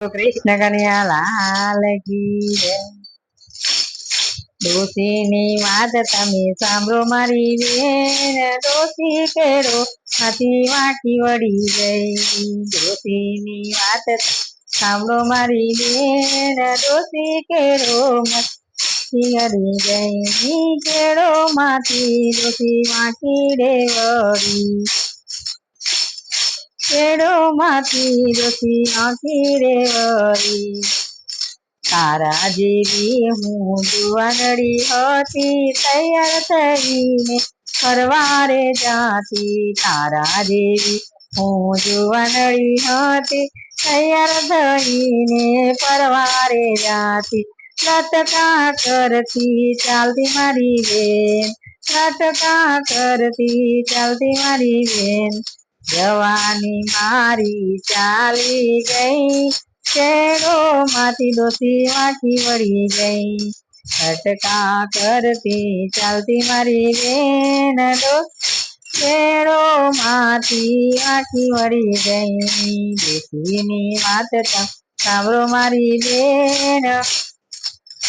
કૃષ્ણ કન્યા લાલ કી ની વાત તમે સાંભળો મારી બેન ડોસી કેડો હાથી વાંકી વળી ગઈ ડોશીની વાત સાંભળો મારી બેન ડોસી કેડો માંથી અડી ગઈ કેડો માંથી ડોસી વાંકી રે વળી કેડો માંથી જોતી આંખી રે વળી તારા જેવી હું જુવાનડી હતી, તૈયાર થઈને ફરવારે જાતી. તારા જેવી હું જુવાનડી હતી, તૈયાર થઈને ફરવારે જાતી. લટકા કરતી ચાલતી મારી બેન, લટકા કરતી ચાલતી મારી બેન. જવાની મારી ચાલી ગઈ. શેરો માંથી ડોસી વાંકી વળી ગઈ. અટકા કરતી ચાલતી મારી બેન શેરો માંથી આખી વળી ગઈ. દેશીની વાત સાંભળો મારી બેન.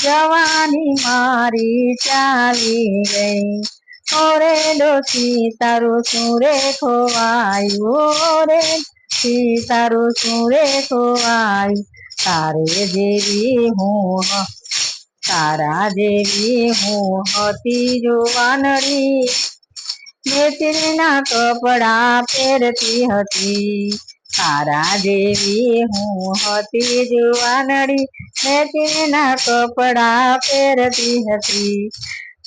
જવાની મારી ચાલી ગઈ. ઓરે ડોસી તારું શું રે ખોવાયું ઓરે તારું શું રે ખોવાયું તારે જેવી હું તારા જેવી હું હતી જોવાનડી મેચરીના કપડા પહેરતી હતી તારા જેવી હું હતી જુવાનડી મેચરીના કપડા પહેરતી હતી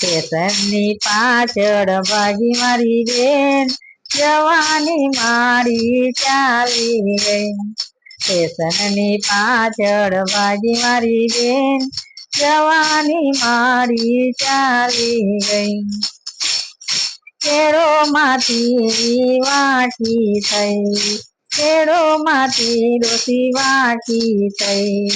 સ્ટેશનની પાછળ ભાગી મારી બેન, જવાની મારી ચાલી ગઈ. સ્ટેશનની પાછળ ભાગી મારી બેન, જવાની મારી ચાલી ગઈ. કેળો માંથી વાંકી થઈ કેળો માંથી ડોસી વાંકી થઈ.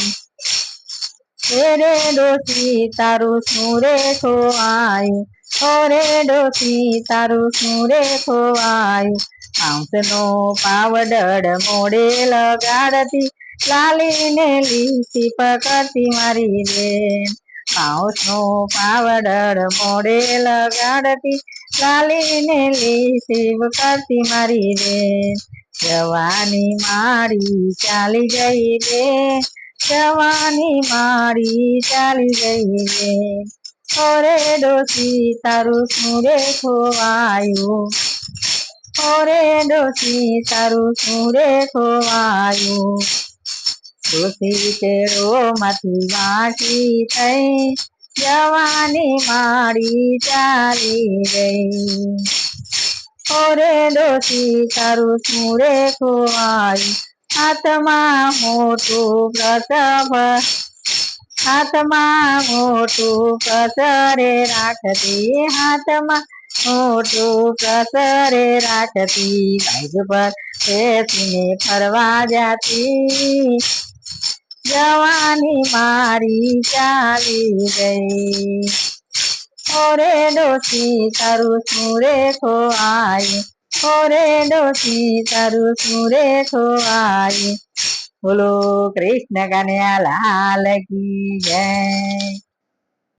રે ડોસી તારું શું રે ખોવાયું ઓરે ડોસી તારું શું રે ખોવાયું આંસનો પાવડર મોડે લગાડતી, લાલીને લીસી પકડતી મારી બેન. પાઉસનો પાવડર મોડે લગાડતી, લાલીને લીસી કરતી મારી બેન. જવાની મારી ચાલી ગઈ બેન. જવાની મારી ચાલી ગઈ રે ઓરે ડોસી તારું શું રે ખોવાયું. ઓરે ડોસી તારું શું રે ખોવાયું. ડોસી તેરો માંથી વાંચી થઈ જવાની મારી ચાલી ગઈ. ઓરે ડોસી તારું શું ખોવાયું. હાથમાં મોટું પ્રસવ. હાથમાં મોટું પ્રસરે રાખતી હાથમાં મોટું પ્રસરે રાખતી. બાઈક પર બેસીને ફરવા જાતી. જવાની મારી ચાલી ગઈ. ઓરે ડોસી તારું રે ખોવાયું ઓરે ડોસી તારું સુરે ખોવાયું બોલો કૃષ્ણ કન્યા લાલ કી જય